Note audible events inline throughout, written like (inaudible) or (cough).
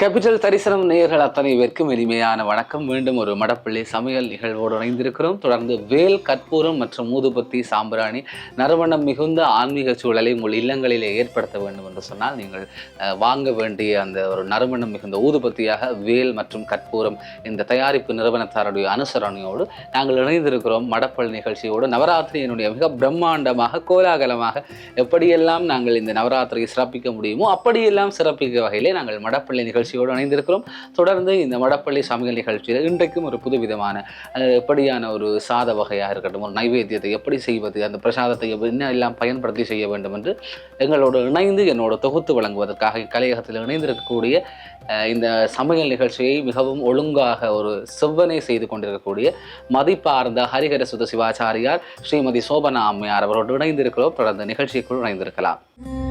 Capital தரிசனம் நேயர்கள் அத்தனை பேருக்கும் இனிமையான வணக்கம். மீண்டும் ஒரு மடப்பள்ளி சமையல் நிகழ்வோடு இணைந்திருக்கிறோம். தொடர்ந்து வேல் கற்பூரம் மற்றும் ஊதுபத்தி சாம்பிராணி நறுமணம் மிகுந்த ஆன்மீக சூழலை உங்கள் இல்லங்களிலே ஏற்படுத்த வேண்டும் என்று சொன்னால் நீங்கள் வாங்க வேண்டிய அந்த ஒரு நறுமணம் மிகுந்த ஊதுபத்தியாக வேல் மற்றும் கற்பூரம் இந்த தயாரிப்பு நிறுவனத்தாருடைய அனுசரணையோடு நாங்கள் இணைந்திருக்கிறோம். மடப்பள்ளி நிகழ்ச்சியோடு நவராத்திரியினுடைய மிக பிரம்மாண்டமாக கோலாகலமாக எப்படியெல்லாம் நாங்கள் இந்த நவராத்திரியை சிறப்பிக்க முடியுமோ அப்படியெல்லாம் சிறப்பிக்க வகையிலே நாங்கள் மடப்பள்ளி நிகழ்ச்சி நிகழ்ச்சியோடு இணைந்திருக்கிறோம். தொடர்ந்து இந்த மடப்பள்ளி சமையல் நிகழ்ச்சியில் இன்றைக்கும் ஒரு புதுவிதமான விதமான எப்படியான ஒரு சாத வகையாக இருக்கட்டும் ஒரு நைவேத்தியத்தை எப்படி செய்வது அந்த பிரசாதத்தை என்ன எல்லாம் பயன்படுத்தி செய்ய வேண்டும் என்று எங்களோடு இணைந்து என்னோட தொகுத்து வழங்குவதற்காக கலையகத்தில் இணைந்திருக்கக்கூடிய அஹ், இந்த சமையல் நிகழ்ச்சியை மிகவும் ஒழுங்காக ஒரு செவ்வனை செய்து கொண்டிருக்கக்கூடிய மதிப்பார்ந்த ஹரிஹர சுத சிவாச்சாரியார் ஸ்ரீமதி சோபனா அம்மையார் அவரோடு இணைந்திருக்கிறோம். தொடர்ந்து நிகழ்ச்சிக்குள் இணைந்திருக்கலாம்.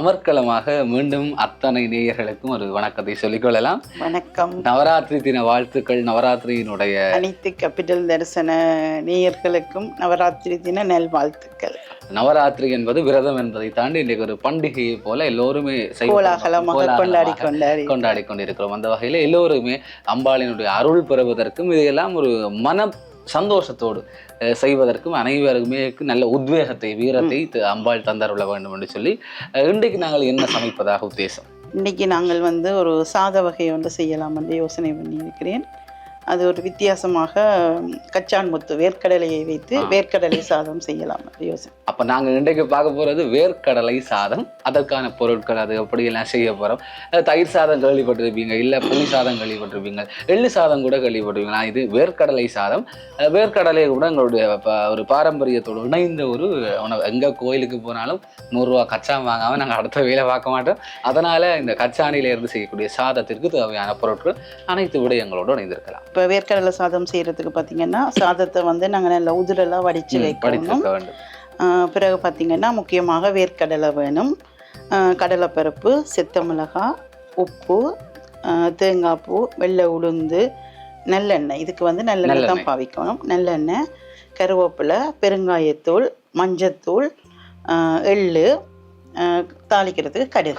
அமர்க்களமாக மீண்டும் அத்தனை நேயர்களுக்கும் ஒரு வணக்கத்தை சொல்லிக்கொள்ளலாம் வணக்கம். நவராத்திரி தின வாழ்த்துக்கள். நவராத்திரியினுடைய அனைத்து கேபிட்டல் தரிசன நேயர்களுக்கும் நவராத்திரி தின நல்வாழ்த்துக்கள் நவராத்திரி என்பது விரதம் என்பதை தாண்டி இன்றைக்கு ஒரு பண்டிகையை போல எல்லோருமே கோலாகலமாக கொண்டாடி கொண்டாடி கொண்டாடி கொண்டிருக்கிறோம். அந்த வகையில் எல்லோருமே அம்பாளினுடைய அருள் பெறுவதற்கும் இதையெல்லாம் ஒரு மன சந்தோஷத்தோடு செய்வதற்கும் அனைவருக்குமே நல்ல உத்வேகத்தை வீரத்தை த- அம்பாள் தந்தருள வேண்டும் என்று சொல்லி இன்றைக்கு நாங்கள் என்ன சமைப்பதாக உத்தேசம்? இன்னைக்கு நாங்கள் வந்து ஒரு சாத வகையை வந்து செய்யலாம் என்று யோசனை பண்ணியிருக்கிறேன். அது ஒரு வித்தியாசமாக கச்சான் முத்து வேர்க்கடலையை வைத்து. வேர்க்கடலை சாதம் செய்யலாம். யோசனை. அப்ப நாங்க இன்றைக்கு பார்க்க போறது வேர்க்கடலை சாதம். அதற்கான பொருட்கள் அது எப்படி எல்லாம் செய்ய அஹ் தயிர் சாதம் கேள்விப்பட்டிருப்பீங்க இல்ல புளி சாதம் கேள்விப்பட்டிருப்பீங்க எள்ளு சாதம் கூட கேள்விப்பட்டிருப்பீங்க. ஆனா இது வேர்க்கடலை சாதம். வேர்க்கடலை கூட எங்களுடைய ஒரு பாரம்பரியத்தோடு இணைந்த ஒரு உணவு. எங்க கோயிலுக்கு போனாலும் நூறுரூவா கச்சா வாங்காம நாங்க அடுத்த வேலை பார்க்க மாட்டோம். அதனால இந்த கச்சாணியில இருந்து செய்யக்கூடிய சாதத்திற்கு தேவையான பொருட்கள் அனைத்து விடயங்களோடு இணைந்திருக்கலாம். இப்போ வேர்க்கடலை சாதம் செய்யறதுக்கு பார்த்தீங்கன்னா சாதத்தை வந்து நாங்கள் நல்லா உதிரெல்லாம் வடித்து வைக்கணும். பிறகு பார்த்திங்கன்னா முக்கியமாக வேர்க்கடலை வேணும். கடலைப்பருப்பு செத்த மிளகாய் உப்பு தேங்காய் பூ வெள்ளை உளுந்து நல்லெண்ணெய். இதுக்கு வந்து நல்லெண்ணெய் தான். பாவிக்கணும். நல்லெண்ணெய் கருவேப்பிலை பெருங்காயத்தூள் மஞ்சத்தூள் எள்ளு ஆ, தாளிக்கிறதுக்கு கடுகு.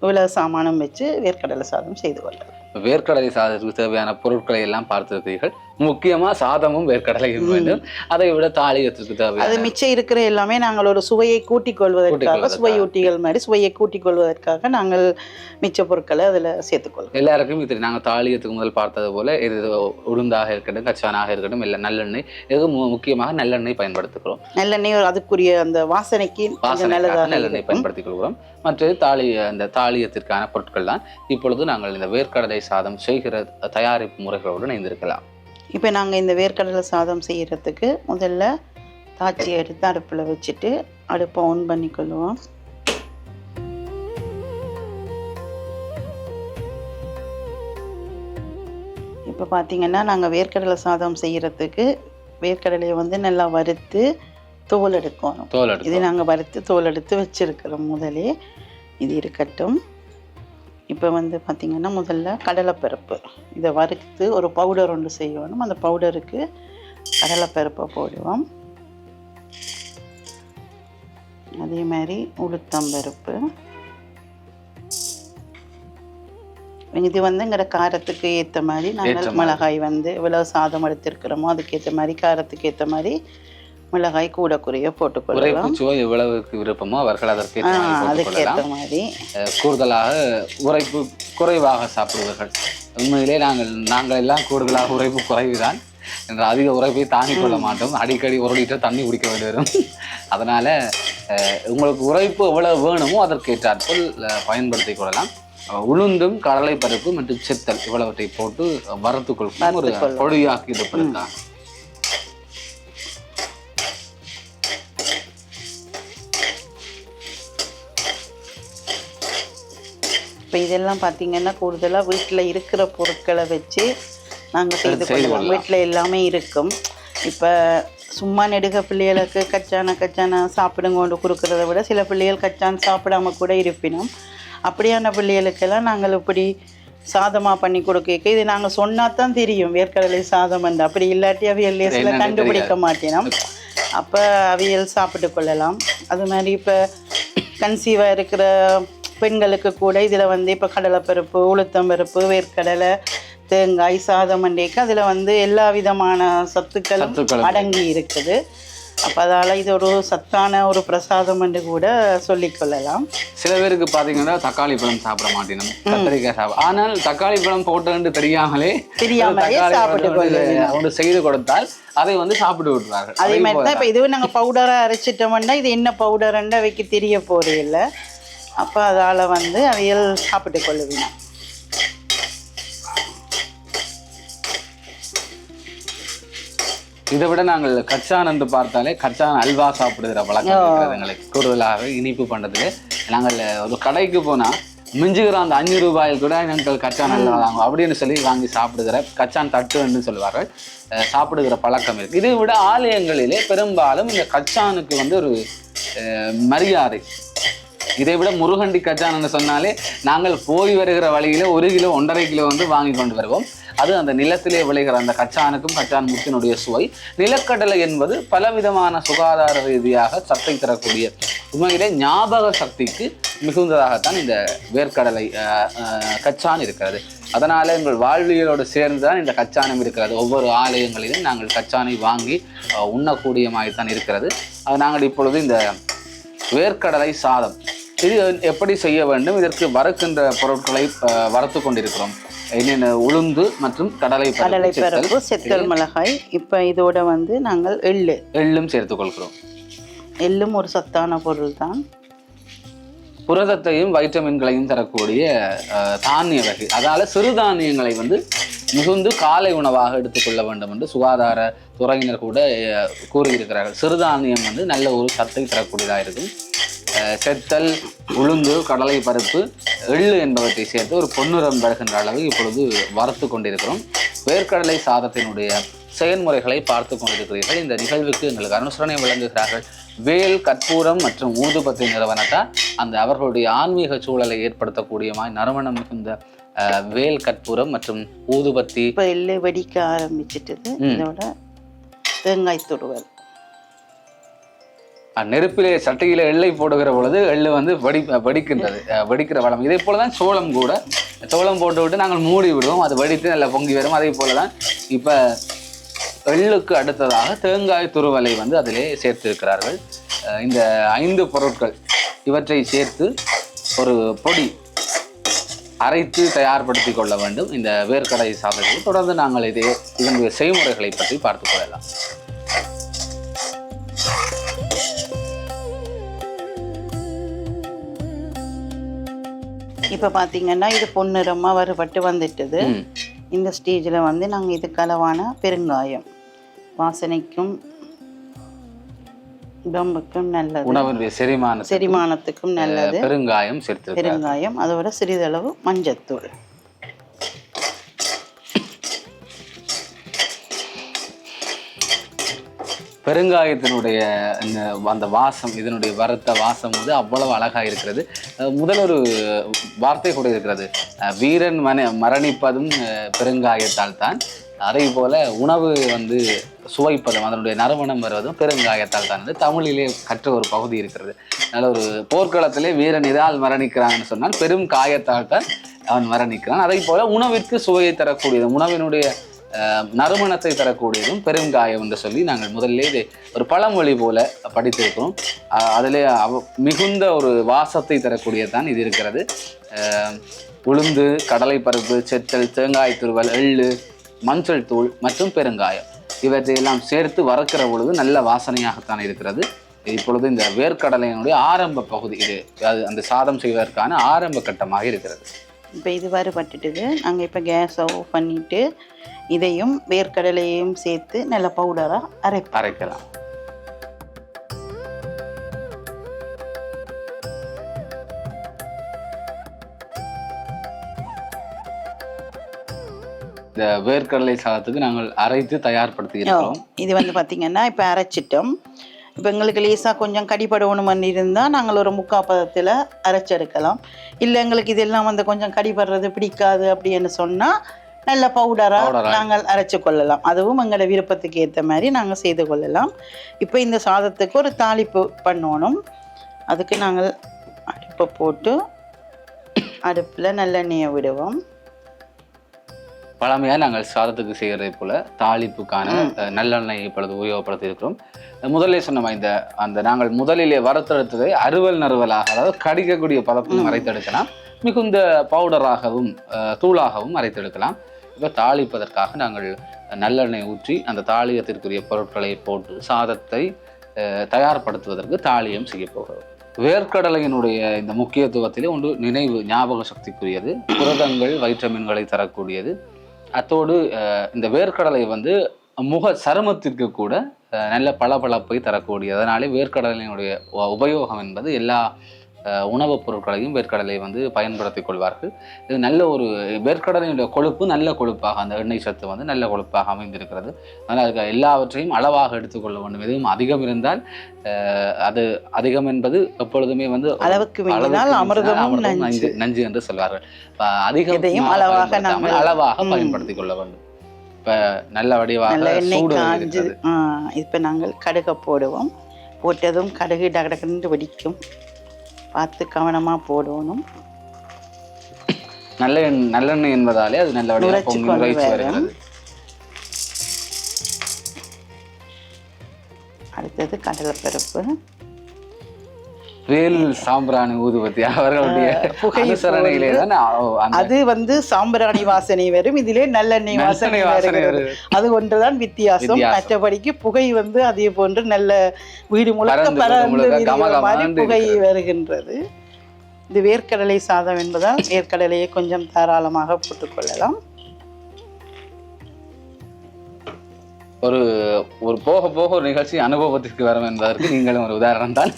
இவ்வளோ சாமானம் வச்சு வேர்க்கடலை சாதம் செய்து கொள்ளலாம். வேர்க்கடலை சாதத்துக்கு தேவையான பொருட்களை எல்லாம் பார்த்திருக்கிறீர்கள் முக்கியமா சாதமும் வேர்க்கடலையும் வேண்டும். அதை விட தாளியத்திற்கு அது தேவையான மிச்சம் இருக்கிற எல்லாமே நாங்கள் ஒரு சுவையை கூட்டிக் கொள்வதற்காக. சுவையூட்டிகள் மாதிரி சுவையை கூட்டிக் கொள்வதற்காக நாங்கள் மிச்ச பொருட்களை அதில் சேர்த்துக்கொள்வோம். எல்லாருக்கும் இது நாங்கள் தாளியத்துக்கு முதல் பார்த்தது போல இது உளுந்தாக இருக்கட்டும் கச்சானாக இருக்கட்டும் இல்லை நல்லெண்ணெய் இது முக்கியமாக நல்லெண்ணெய் பயன்படுத்துகிறோம். நல்லெண்ணெய் அதுக்குரிய அந்த வாசனைக்கு நல்லதாக நல்லெண்ணெய் பயன்படுத்திக் கொள்கிறோம் மற்றது தாளி அந்த தாளியத்திற்கான பொருட்கள் தான் இப்பொழுது நாங்கள் இந்த வேர்க்கடலை சாதம் செய்கிற தயாரிப்பு முறைகளோடு இணைந்திருக்கலாம். இப்போ நாங்கள் இந்த வேர்க்கடலை சாதம் செய்யறதுக்கு முதல்ல தாச்சி எடுத்து அடுப்பில் வச்சுட்டு அடுப்பை ஆன் பண்ணிக்கொள்வோம். இப்போ பார்த்தீங்கன்னா நாங்கள் வேர்க்கடலை சாதம் செய்யறதுக்கு வேர்க்கடலையை வந்து நல்லா வறுத்து தோல் எடுக்கணும். தோல் இது நாங்கள் வறுத்து தோல் எடுத்து வச்சிருக்கிறோம் முதலே. இது இருக்கட்டும். இப்போ வந்து பார்த்திங்கன்னா முதல்ல கடலைப்பருப்பு. இதை வறுத்து ஒரு பவுடர் ஒன்று செய்யணும். அந்த பவுடருக்கு கடலைப்பருப்பை போடுவோம். அதே மாதிரி உளுத்தம்பருப்பு இது வந்து எங்களோட காரத்துக்கு ஏற்ற மாதிரி நாங்கள். மிளகாய் வந்து இவ்வளோ சாதம் எடுத்திருக்கிறோமோ அதுக்கேற்ற மாதிரி காரத்துக்கு ஏற்ற மாதிரி மிளகாய் கூட குறைய போட்டுக்கொள்ளலாம் சுவை எவ்வளவுக்கு விருப்பமோ அவர்கள் அதற்கு ஏற்ற மாதிரி கூடுதலாக உரைப்பு குறைவாக சாப்பிடுவார்கள். உண்மையிலே நாங்கள் நாங்கள் எல்லாம் கூடுதலாக உரைப்பு குறைவுதான். என்ற அதிக உரைப்பை தாங்கிக் கொள்ள மாட்டோம். அடிக்கடி ஒரு லிட்டர் தண்ணி குடிக்க வேண்டி வரும். அதனால உங்களுக்கு உரைப்பு எவ்வளவு வேணுமோ அதற்கு ஏற்றாற்போல் அஹ், பயன்படுத்திக் கொள்ளலாம். உளுந்தும் கடலை பருப்பு மற்றும் செத்தல் இவ்வளவற்றை போட்டு வறுத்துக் கொள்ளும் ஒரு. பொடியாக்கி இப்போ இதெல்லாம் பார்த்தீங்கன்னா கூடுதலாக வீட்டில் இருக்கிற பொருட்களை வச்சு நாங்கள் செய்து கொள்ளலாம் வீட்டில் எல்லாமே இருக்கும். இப்போ சும்மா நெடுக பிள்ளைகளுக்கு கச்சான கச்சான சாப்பிடுங்க கொண்டு கொடுக்கறத விட சில பிள்ளைகள் கச்சான் சாப்பிடாம கூட இருப்பினோம் அப்படியான பிள்ளைகளுக்கெல்லாம் நாங்கள் இப்படி சாதமாக பண்ணி கொடுக்க இது நாங்கள் சொன்னா தான் தெரியும். வேர்க்கடலை சாதம் என்று அப்படி இல்லாட்டி அவியல் லேசில் கண்டுபிடிக்க மாட்டேனோம். அப்போ அவியல் சாப்பிட்டு கொள்ளலாம். அது மாதிரி இப்போ கன்சீவாக இருக்கிற பெண்களுக்கு கூட இதில் வந்து இப்போ கடலைப்பருப்பு உளுத்தம்பருப்பு வேர்க்கடலை தேங்காய் சாதம் அண்டேக்கு அதில் வந்து எல்லா விதமான சத்துக்களும் சத்துக்களும் அடங்கி இருக்குது. அப்போ அதால் இது ஒரு சத்தான ஒரு பிரசாதம் என்று கூட சொல்லிக்கொள்ளலாம் சில பேருக்கு பாத்தீங்கன்னா தக்காளி பழம் சாப்பிட மாட்டேனும். கத்திரிக்காய் சாப்பிட ஆனால் தக்காளி பழம் போட்டதுன்னு தெரியாமலே தெரியாமலே சாப்பிட்டு செய்து கொடுத்தால் அதை வந்து சாப்பிட்டு விட்டுறார்கள் அதே மாதிரி தான் இப்போ இதுவும் நாங்கள் பவுடராக அரைச்சிட்டோம்னா இது என்ன பவுடர்ன்னு அவைக்கு தெரிய போகிறே இல்லை. அப்போ அதால் வந்து அவையல் சாப்பிட்டு கொள்ளுவீங்க. இதை விட நாங்கள் கச்சான் என்று பார்த்தாலே கச்சான் அல்வா சாப்பிடுகிற பழக்கம் இருக்கிறது எங்களுக்கு. கூடுதலாக இனிப்பு பண்ணதுல நாங்கள் ஒரு கடைக்கு போனா மிஞ்சுகிற அந்த அஞ்சு ரூபாயில் கூட நாங்கள் கச்சான் அல்வா வாங்குவோம் அப்படின்னு சொல்லி வாங்கி சாப்பிடுகிற கச்சான் தட்டுன்னு சொல்லுவார்கள். சாப்பிடுகிற பழக்கம் இருக்கு. இதை விட ஆலயங்களிலே பெரும்பாலும் இந்த கச்சானுக்கு வந்து ஒரு மரியாதை இதை விட முருகண்டி கச்சான்னு சொன்னாலே நாங்கள் போய் வருகிற வழியில ஒரு கிலோ ஒன்றரை கிலோ வந்து வாங்கி கொண்டு வருவோம். அது அந்த நிலத்திலே விளைகிற அந்த கச்சானுக்கும் கச்சான் முத்தினுடைய சுவை. நிலக்கடலை என்பது பலவிதமான சுகாதார ரீதியாக சத்தை தரக்கூடிய உண்மையிலே ஞாபக சக்திக்கு மிகுந்ததாகத்தான் இந்த வேர்க்கடலை கச்சான் இருக்கிறது. அதனால எங்கள் வாழ்வியலோடு சேர்ந்து தான் இந்த கச்சானம் இருக்கிறது. ஒவ்வொரு ஆலயங்களிலும் நாங்கள் கச்சானை வாங்கி உண்ணக்கூடிய மாதிரி தான் இருக்கிறது. அது நாங்கள் இப்பொழுது இந்த வேர்க்கடலை சாதம். இது எப்படி செய்ய வேண்டும்? இதற்கு வறுக்கின்ற பொருட்களை வறுத்து கொண்டிருக்கிறோம். என்னென்ன? உளுந்து மற்றும் கடலை கடலை பருப்பு சித்தல், மிளகாய். இப்போ இதோட வந்து நாங்கள் எள்ளு. எள்ளும் சேர்த்துக் கொள்கிறோம். எள்ளும் ஒரு சத்தான பொருள் தான் புரதத்தையும் வைட்டமின்களையும் தரக்கூடிய தானிய வகை. அதால சிறுதானியங்களை வந்து மிகுந்து காலை உணவாக எடுத்துக்கொள்ள வேண்டும் என்று சுகாதார துறையினர் கூட கூறியிருக்கிறார்கள். சிறுதானியம் வந்து நல்ல ஒரு சத்தை தரக்கூடியதாக இருக்கும். செத்தல் உளுந்து கடலை பருப்பு எள்ளு என்பவற்றை சேர்த்து ஒரு பொன்னுரம் வருகின்ற அளவு இப்பொழுது வறுத்து கொண்டிருக்கிறோம். வேர்க்கடலை சாதத்தினுடைய செயல்முறைகளை பார்த்து கொண்டிருக்கிறீர்கள். இந்த நிகழ்வுக்கு எங்களுக்கு அனுசரணை வழங்குகிறார்கள் வேல் கற்பூரம் மற்றும் ஊதுபத்தி நிறுவனத்தால் அந்த அவர்களுடைய ஆன்மீக சூழலை ஏற்படுத்தக்கூடியமாய் நறுமணம் மிகுந்த வேல் கற்பூரம் மற்றும் ஊதுபத்தி. இப்போ எள்ளு வெடிக்க ஆரம்பிச்சிட்டது. இதோட தேங்காய் துருவல் நெருப்பிலே சட்டையில எள்ளை போடுகிற பொழுது எள்ளு வந்து வெடி வெடிக்கின்றது. வெடிக்கிற வளம். இதே போல தான் சோளம் கூட. சோளம் போட்டு விட்டு நாங்கள் மூடி விடுவோம். அது வெடித்து நல்லா பொங்கி வரும். அதே போல தான் இப்போ எள்ளுக்கு அடுத்ததாக தேங்காய் துருவலை வந்து அதிலே சேர்த்திருக்கிறார்கள். இந்த ஐந்து பொருட்கள். இவற்றை சேர்த்து ஒரு பொடி அரைத்து தயார்படுத்தி கொள்ள வேண்டும். இந்த வேர்க்கடை சாதத்தில் தொடர்ந்து நாங்கள் இதே இதனுடைய செய்முறைகளை பற்றி பார்த்து கொள்ளலாம். இப்போ பார்த்தீங்கன்னா இது பொன்னிறமாக வறுபட்டு வந்துட்டுது. இந்த ஸ்டேஜில் வந்து நாங்கள் இது கலவான பெருங்காயம் வாசனைக்கும் உடம்புக்கும் நல்லது. உணவினுடைய செரிமான செரிமானத்துக்கும் நல்லது. பெருங்காயம் சேர்த்திருக்கிறார் பெருங்காயம் அதோட சிறிதளவு மஞ்சத்தூள். பெருங்காயத்தினுடைய அந்த வாசம் இதனுடைய வறுத்த வாசம் வந்து அவ்வளவு அழகா இருக்கிறது. முதல் ஒரு வார்த்தை கூட இருக்கிறது. அஹ் வீரன் மன மரணிப்பதும் பெருங்காயத்தால் தான் அதே போல உணவு வந்து சுவைப்பதும் அதனுடைய நறுமணம் வருவதும் பெருங்காயத்தால் தான் வந்து தமிழிலே கற்ற ஒரு பகுதி இருக்கிறது. நல்ல ஒரு போர்க்களத்திலே வீரன் இதால் மரணிக்கிறான்னு சொன்னால் பெரும் காயத்தால் தான் அவன் மரணிக்கிறான். அதே போல உணவிற்கு சுவையை தரக்கூடியது உணவினுடைய நறுமணத்தை தரக்கூடியதும் பெருங்காயம் என்று சொல்லி நாங்கள் முதல்ல ஒரு பழமொழி போல படித்திருக்கிறோம். அஹ், அதிலே அவ மிகுந்த ஒரு வாசத்தை தரக்கூடியதான் இது இருக்கிறது. உளுந்து உளுந்து கடலைப்பருப்பு செத்தல் தேங்காய் துருவல் எள்ளு மஞ்சள் தூள் மற்றும் பெருங்காயம். இவற்றையெல்லாம் சேர்த்து வறுக்கிற பொழுது நல்ல வாசனையாகத்தான் இருக்கிறது. இப்பொழுது இந்த வேர்க்கடலையினுடைய ஆரம்ப பகுதி இது. அது அந்த சாதம் செய்வதற்கான ஆரம்ப கட்டமாக இருக்கிறது. இப்போ இது வறுபட்டுட்டுது. நாங்கள் இப்போ கேஸை ஆஃப் பண்ணிவிட்டு இதையும் வேர்க்கடலையையும் சேர்த்து நல்ல பவுடராக அரைப்போம். அரைக்கலாம். இந்த வேர்க்கடலை சாதத்துக்கு நாங்கள் அரைத்து தயார்படுத்தி இருக்கிறோம் இது வந்து பார்த்திங்கன்னா இப்போ அரைச்சிட்டோம். இப்போ எங்களுக்கு லேசாக கொஞ்சம் கடிபடணும் இருந்தால் நாங்கள் ஒரு முக்கால் பதத்தில் அரைச்செடுக்கலாம். இல்லை எங்களுக்கு இதெல்லாம் வந்து கொஞ்சம் கடிபடுறது பிடிக்காது அப்படின்னு சொன்னால் நல்ல பவுடராக. நாங்கள் அரைச்சு கொள்ளலாம். அதுவும் எங்களோட விருப்பத்துக்கு ஏற்ற மாதிரி நாங்கள் செய்து கொள்ளலாம். இப்போ இந்த சாதத்துக்கு ஒரு தாளிப்பு பண்ணணும். அதுக்கு நாங்கள் அடுப்பை போட்டு அடுப்பில் நல்லெண்ணெயை விடுவோம். பழமையாக நாங்கள் சாதத்துக்கு செய்கிறதை போல தாளிப்புக்கான நல்லெண்ணெய் இப்பொழுது உபயோகப்படுத்தி இருக்கிறோம் முதல்ல சொன்ன இந்த அந்த நாங்கள் முதலிலே வறுத்தெடுத்ததை அறுவல் நறுவலாக அதாவது கடிக்கக்கூடிய பதப்பும் அரைத்தெடுக்கலாம் மிகுந்த பவுடராகவும் தூளாகவும் அரைத்தெடுக்கலாம் இப்போ தாளிப்பதற்காக நாங்கள் நல்லெண்ணெய் ஊற்றி அந்த தாளியத்திற்குரிய பொருட்களை போட்டு சாதத்தை தயார்படுத்துவதற்கு தாளியம் செய்ய போகிறோம். வேர்க்கடலையினுடைய இந்த முக்கியத்துவத்திலே ஒன்று நினைவு ஞாபக சக்திக்குரியது. புரதங்கள் வைட்டமின்களை தரக்கூடியது. அத்தோடு இந்த வேர்க்கடலை வந்து முக சருமத்திற்கு கூட நல்ல பளபளப்பை தரக்கூடியது. அதனாலே வேர்க்கடலையினுடைய உபயோகம் என்பது எல்லா உணவுப் பொருட்களையும் வேர்க்கடலை வந்து பயன்படுத்திக் கொள்வார்கள். இது நல்ல ஒரு வேர்க்கடலையினுடைய கொழுப்பு நல்ல கொழுப்பாக அந்த எண்ணெய் சத்து வந்து நல்ல கொழுப்பாக அமைந்திருக்கிறது. அதனால் அதுக்கு எல்லாவற்றையும் அளவாக எடுத்துக்கொள்ள வேண்டும். எதுவும் அதிகம் இருந்தால் அது அதிகம் என்பது எப்பொழுதுமே வந்து அளவுக்கு அமிர்தமும் நஞ்சு. நஞ்சு என்று சொல்வார்கள். அதிகம் அளவாக அளவாக. பயன்படுத்திக் கொள்ள வேண்டும். இப்ப நல்ல வடிவாக சூடு இப்போ நாங்கள் கடுகை போடுவோம். போட்டதும் கடுகு டகடகன்னு வெடிக்கும். பார்த்து கவனமாக போடணும். நல்ல நல்லெண்ணெய் என்பதாலே அது நல்ல பொங்கி வரும். வருகிறது. அடுத்தது கடலைப்பருப்பு. வேல் சாம்பிராணி ஊதுபத்தி. அவர்களுடைய புகை அனுசரணையிலே தான்? அது வந்து சாம்பிராணி வாசனை வரும். இதிலே நல்லெண்ணெய் வாசனை வருது. அது ஒன்றுதான் வித்தியாசம். மற்றபடிக்கு புகை வந்து அதே போன்று நல்ல வீடு முழுக்க கமகமன்னு மாதிரி புகை. வருகின்றது. இது வேர்க்கடலை சாதம் என்பதால் வேர்க்கடலையை கொஞ்சம் தாராளமாக போட்டுக்கொள்ளலாம் ஒரு ஒரு போக போக ஒரு நிகழ்ச்சி அனுபவத்திற்கு வரும் என்பதற்கு நீங்களும் ஒரு உதாரணம் தான்.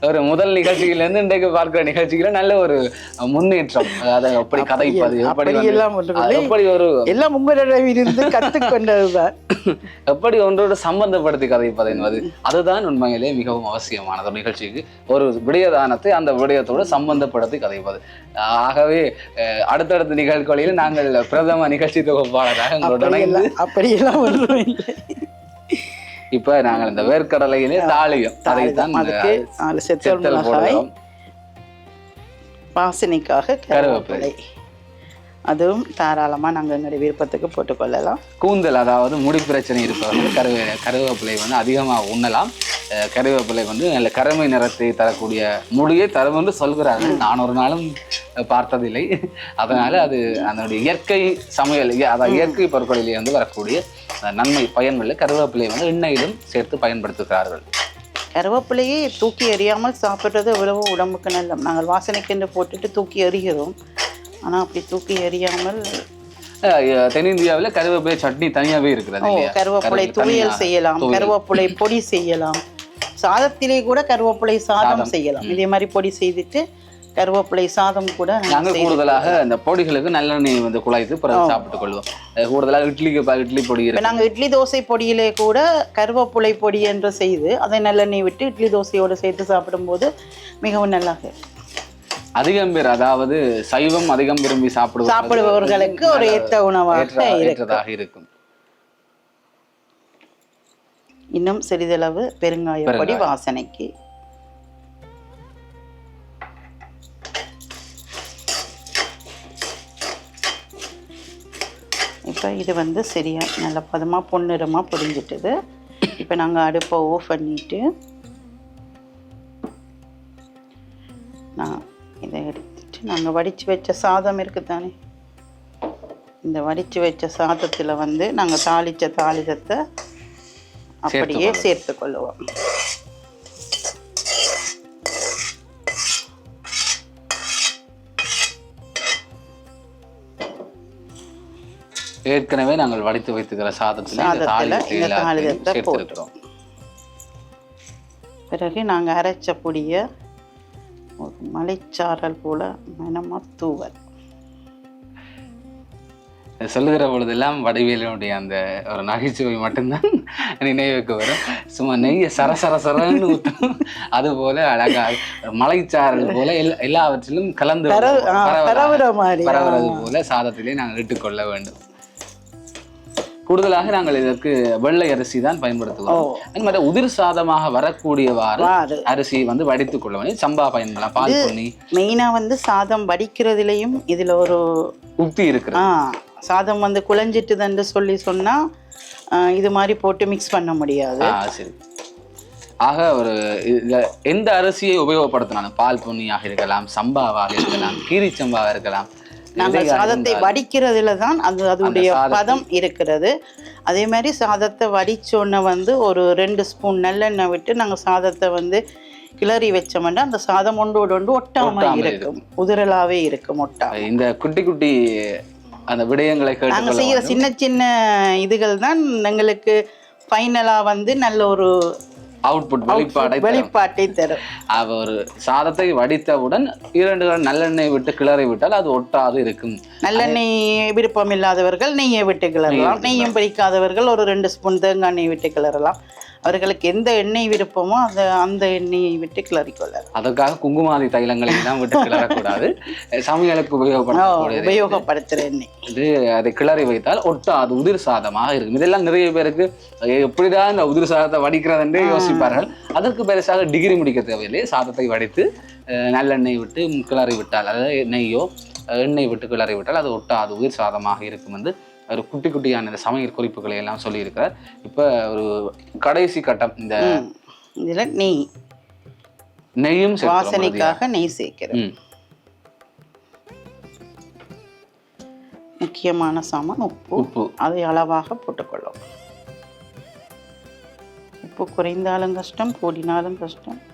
ஒரு முதல் நிகழ்ச்சியிலிருந்து இன்றைக்கு பார்க்கிற நிகழ்ச்சியில நல்ல ஒரு முன்னேற்றம். அதை எப்படி கதைப்பது? எப்படி ஒன்றுமில்லை. எப்படி ஒரு எல்லாம் உங்களிடமிருந்து கற்றுக்கொண்டதுதான். (laughs) எப்படி ஒன்றோடு சம்பந்தப்படுத்தி கதைப்பது என்பது அதுதான் உண்மையிலே மிகவும் அவசியமானது. ஒரு நிகழ்ச்சிக்கு ஒரு விடயதானத்தை அந்த விடயத்தோடு சம்பந்தப்படுத்தி கதைப்பது. ஆகவே அடுத்தடுத்த நிகழ்ச்சிகளில் நாங்கள் பிரதம நிகழ்ச்சி தொகுப்பாளராக உங்களோட அப்படியெல்லாம் ஒன்றும் இல்லை. இப்ப நாங்கள் இந்த வேர்க்கடலையிலே தாளியம். அதைத்தான் செத்தல் போடுறோம் வாசனைக்காக கருவேப்பிலை. அதுவும் தாராளமாக நாங்கள் எங்களுடைய விருப்பத்துக்கு போட்டுக்கொள்ளலாம் கூந்தல் அதாவது முடி பிரச்சனை இருப்பவர்கள் கருவே கருவேப்பிலை வந்து அதிகமாக உண்ணலாம். கருவேப்பிலை வந்து நல்ல கருமை நிறத்தை தரக்கூடிய முடியை தரும் என்று சொல்கிறார்கள். நான் ஒரு நாளும் பார்த்ததில்லை. அதனால அது அதனுடைய இயற்கை சமையல் அதாவது இயற்கை பொருட்களிலே வந்து வரக்கூடிய நன்மை பயன்களை கருவேப்பிலை வந்து எண்ணெயிலும் சேர்த்து பயன்படுத்துகிறார்கள். கருவேப்பிலையை தூக்கி எறியாமல் சாப்பிட்றது எவ்வளவோ உடம்புக்கு நல்ல நாங்கள் வாசனைக்கென்று போட்டுட்டு தூக்கி எறிகிறோம். ஆனால் அப்படி தூக்கி எறியாமல் தென்னிந்தியாவில் கருவேப்பிலை சட்னி தனியாகவே இருக்கிறது கருவேப்பிலை துவையல் தனியா- செய்யலாம். கருவேப்பிலை பொடி செய்யலாம். சாதத்திலே கூட கருவேப்பிலை சாதம். செய்யலாம். இதே மாதிரி பொடி செய்துட்டு கருவேப்பிலை சாதம் கூட நாங்கள் கூடுதலாக இந்த பொடிகளுக்கு நல்லெண்ணெய் வந்து குழைத்து பிறகு சாப்பிட்டுக் கொள்வோம் கூடுதலாக இட்லிக்கு இட்லி பொடி நாங்கள் இட்லி தோசை பொடியிலே கூட கருவேப்பிலை பொடி என்று செய்து அதை நல்லெண்ணெய் விட்டு இட்லி தோசையோடு சேர்த்து சாப்பிடும்போது மிகவும் நல்லாக இருக்கும். அதிகம் பேர் அதாவது சைவம் அதிகம் விரும்பி சாப்பிடுவார்கள். சாப்பிடுபவர்களுக்கு ஒரு ஏற்ற உணவாக ஏற்றதாக இருக்கும் இன்னும் சிறிதளவு பெருங்காய பொடி. வாசனைக்கு இப்போ இது வந்து சரியா நல்ல பதமாக பொன்னிறமாக பொரிஞ்சிட்டுது. இப்போ நாங்கள் அடுப்பை ஆஃப் பண்ணிட்டு நான் இதை எடுத்துட்டு நாங்கள் வடித்து வச்ச சாதம் இருக்குது தானே இந்த வடித்து வச்ச சாதத்தில் வந்து நாங்கள் தாளித்த தாளிதத்தை அப்படியே சேர்த்து கொள்ளுவோம் ஏற்கனவே நாங்கள் வடித்து வைத்துக்கிற சாதத்தில் சேர்த்திருக்கிறோம். பிறகு நாங்கள் அரைச்ச பொடியை ஒரு மலைச்சாரல் போல மனமாக தூவல். சொல்லுகிற பொழுதெல்லாம் வடிவேலுடைய அந்த ஒரு நகைச்சுவை மட்டும்தான் நினைவுக்கு வரும். சும்மா நெய்யை சர சர சரன்னு ஊற்றும் அது போல அழகா மலைச்சாரல் போல எல்லா எல்லாவற்றிலும் கலந்து பரவுறது போல சாதத்திலே நாங்கள் இட்டுக்கொள்ள வேண்டும். கூடுதலாக நாங்கள் இதற்கு வெள்ளை அரிசி தான் பயன்படுத்துவோம். அது மாதிரி உதிர் சாதமாக வரக்கூடியவாறு வாரு அரிசி வந்து வடித்துக் கொள்ள சம்பா பயன்படலாம் பால் பொன்னி. மெயினாக வந்து சாதம் வடிக்கிறதுலையும் இதில் ஒரு உக்தி இருக்கிறது. ஆ சாதம் வந்து குழஞ்சிட்டுதுன்னு சொல்லி சொன்னால் இது மாதிரி போட்டு மிக்ஸ் பண்ண முடியாது. சரி. ஆக ஒரு எந்த அரிசியை உபயோகப்படுத்தினாலும் பால் பொன்னியாக இருக்கலாம் சம்பாவாக இருக்கலாம் கீரி சம்பாவாக இருக்கலாம் நாங்கள் சாதத்தை வடிக்கிறதுல தான் அது சாதத்தை- பதம் இருக்கிறது. அதே மாதிரி சாதத்தை வடிச்சோன்ன வந்து ஒரு ரெண்டு ஸ்பூன் நல்லெண்ணெய் விட்டு நாங்கள் சாதத்தை வந்து கிளறி வச்சோம்னா அந்த சாதம் ஒன்றோடு ஒன்று ஒட்டாம இருக்கும். உதிரலாவே இருக்கும் ஒட்டாம இந்த குட்டி குட்டி அந்த விடயங்களை நாங்கள் செய்கிற சின்ன சின்ன இதுகள் தான் எங்களுக்கு ஃபைனலாக வந்து நல்ல ஒரு அவுட்புட் வெளிப்பாடை. வெளிப்பாட்டை தரும். அவ ஒரு சாதத்தை வடித்தவுடன் இரண்டு நல்லெண்ணெய் விட்டு கிளறி விட்டால் அது ஒட்டாது இருக்கும். நல்லெண்ணெய் விருப்பம் இல்லாதவர்கள் நெய்யை விட்டு கிளறலாம். நெய்யும் பிடிக்காதவர்கள் ஒரு ரெண்டு ஸ்பூன் தேங்காய் எண்ணெய் விட்டு கிளறலாம். அவர்களுக்கு எந்த எண்ணெய் விருப்பமோ அந்த அந்த எண்ணெயை விட்டு கிளறிக்கொள்ளலாம் அதற்காக குங்குமாதி தைலங்களை தான் விட்டு கிளறக்கூடாது. சமையலுக்கு உபயோகப்படுத்தக்கூடியது உபயோகப்படுத்துகிற எண்ணெய். இது அதை கிளறி வைத்தால் ஒட்டாது உதிர் சாதமாக இருக்கும். இதெல்லாம் நிறைய பேருக்கு எப்படிதான் இந்த உதிர் சாதத்தை வடிக்கிறதுன்றே யோசிப்பார்கள். அதற்கு பெருசாக டிகிரி முடிக்க தேவையில்லை. சாதத்தை வடித்து நல்லெண்ணெய் விட்டு கிளறி விட்டால் அதாவது நெய்யோ எண்ணெய் விட்டு கிளறி விட்டால் அது ஒட்டாது உதிர் சாதமாக இருக்கும் வந்து ஒரு குட்டி குட்டியான இந்த சமையல் குறிப்புகளை எல்லாம் சொல்லியிருக்கிறார். இப்போ ஒரு கடைசி கட்டம் இந்த இதில் நெய். நெய்யும். வாசனைக்காக நெய் சேர்க்கிறேன் முக்கியமான சாமான் உப்பு. உப்பு. அதை அளவாக போட்டுக்கொள்ளும். உப்பு குறைந்தாலும் கஷ்டம் கூடினாலும் கஷ்டம்.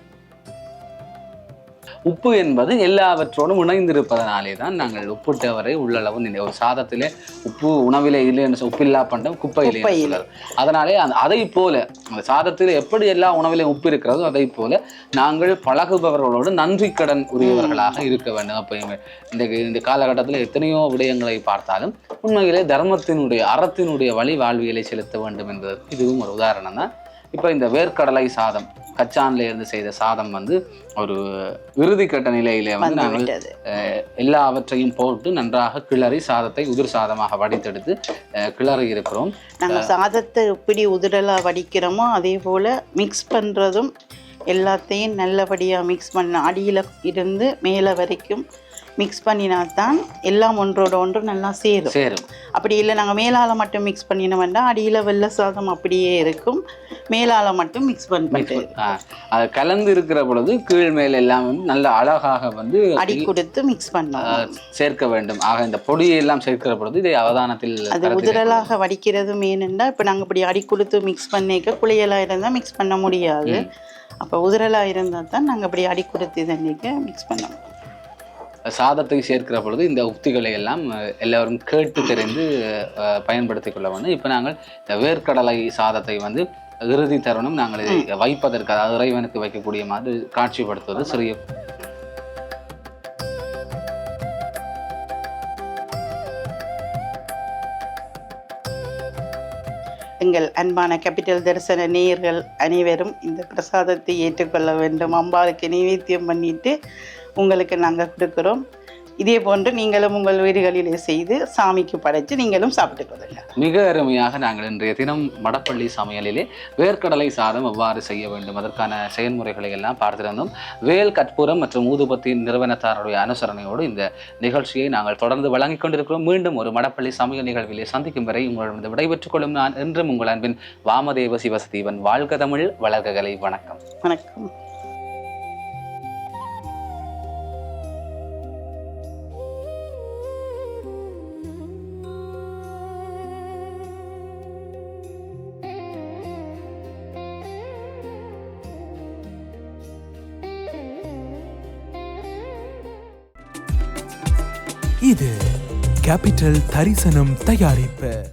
உப்பு என்பது எல்லாவற்றோடும் இணைந்திருப்பதனாலே தான் நாங்கள் உப்புட்டவரை உள்ளளவு நினை ஒரு சாதத்திலே உப்பு உணவிலே இல்லைன்னு உப்பில்லா பண்டம் குப்பையிலே. சொல்றாரு. அதனாலே அந்த அதை போல அந்த சாதத்தில் எப்படி எல்லா உணவிலே உப்பு இருக்கிறதோ அதை போல நாங்கள் பழகுபவர்களோடு நன்றி கடன் உரியவர்களாக இருக்க வேண்டும் எப்பயுமே இந்த இந்த காலகட்டத்தில் எத்தனையோ விடயங்களை பார்த்தாலும் உண்மையிலே தர்மத்தினுடைய அறத்தினுடைய வழி வாழ்வியலை செலுத்த வேண்டும் என்பதற்கு இதுவும் ஒரு உதாரணம் தான் இப்போ இந்த வேர்க்கடலை சாதம் கச்சான்ல இருந்து செய்த சாதம் வந்து ஒரு இறுதி கட்ட நிலையிலே வந்து நாங்கள் எல்லாவற்றையும் போட்டு நன்றாக கிளறி சாதத்தை உதிர் சாதமாக வடித்தெடுத்து கிளறி இருக்கிறோம். நாங்கள் சாதத்தை எப்படி உதிரலாக வடிக்கிறோமோ அதே போல் மிக்ஸ் பண்ணுறதும் எல்லாத்தையும் நல்லபடியாக மிக்ஸ் பண்ண அடியில் இருந்து மேலே வரைக்கும் மிக்ஸ் பண்ணினா தான் எல்லாம் ஒன்றோட ஒன்று நல்லா சேரும். சேரும். அப்படி இல்லை நாங்கள் மேலால் மட்டும் மிக்ஸ் பண்ணினோம்னா அடியில் வெள்ளை சாதம் அப்படியே இருக்கும். மேலால் மட்டும் மிக்ஸ் பண்ணிட்டு ஆஹ், அது கலந்து இருக்கிற பொழுது கீழ் மேல் எல்லாம் வந்து நல்ல அழகாக வந்து அடி கொடுத்து மிக்ஸ் பண்ணோம் அஹ், சேர்க்க வேண்டும். ஆக இந்த பொடியை எல்லாம் சேர்க்கிற பொழுது இதை அவதானத்தில் அது உதிரலாக வடிக்கிறது மெயினுண்டா இப்போ நாங்கள் இப்படி அடி கொடுத்து மிக்ஸ் பண்ணிக்க குளியலாக இருந்தால் மிக்ஸ் பண்ண முடியாது. அப்போ உதிரலாக இருந்தால் தான் நாங்கள் இப்படி அடி கொடுத்து தண்ணிக்க மிக்ஸ் பண்ணோம் சாதத்தை சேர்க்கிற பொழுது இந்த உக்திகளை எல்லாம் எல்லாரும் கேட்டு தெரிந்து அஹ், பயன்படுத்திக் கொள்ள வேண்டும். இப்போ நாங்கள் இந்த வேர்க்கடலை சாதத்தை வந்து இறுதி தருணம் நாங்கள் இதை வைப்பதற்கு அதாவது இறைவனுக்கு வைக்கக்கூடிய மாதிரி காட்சிப்படுத்துவது சிறிய எங்கள் அன்பான கேபிட்டல் தரிசன நேயர்கள் அனைவரும் இந்த பிரசாதத்தை ஏற்றுக்கொள்ள வேண்டும். அம்பாளுக்கு நைவேத்தியம் பண்ணிட்டு உங்களுக்கு நாங்கள் கொடுக்குறோம் இதே போன்று நீங்களும் உங்கள் வீடுகளிலே செய்து சாமிக்கு படைச்சு நீங்களும் சாப்பிட்டுக் கொள்ளுங்க மிக அருமையாக நாங்கள் இன்றைய தினம் மடப்பள்ளி சமையலிலே வேர்க்கடலை சாதம் எவ்வாறு செய்ய வேண்டும் அதற்கான செயல்முறைகளை எல்லாம் பார்த்திருந்தோம். வேல் கற்பூரம் மற்றும் ஊதுபத்தி நிறுவனத்தாருடைய அனுசரணையோடு இந்த நிகழ்ச்சியை நாங்கள் தொடர்ந்து வழங்கிக் கொண்டிருக்கிறோம். மீண்டும் ஒரு மடப்பள்ளி சமூக நிகழ்விலே சந்திக்கும் வரை உங்களிடம் விடைபெற்றுக் கொள்ளும் நான் என்றும் உங்கள் அன்பின் வாமதேவ சிவசதீவன் வாழ்க தமிழ் வளர்க கலை வணக்கம். வணக்கம். கேபிட்டல் தரிசனம் தயாரிப்பு.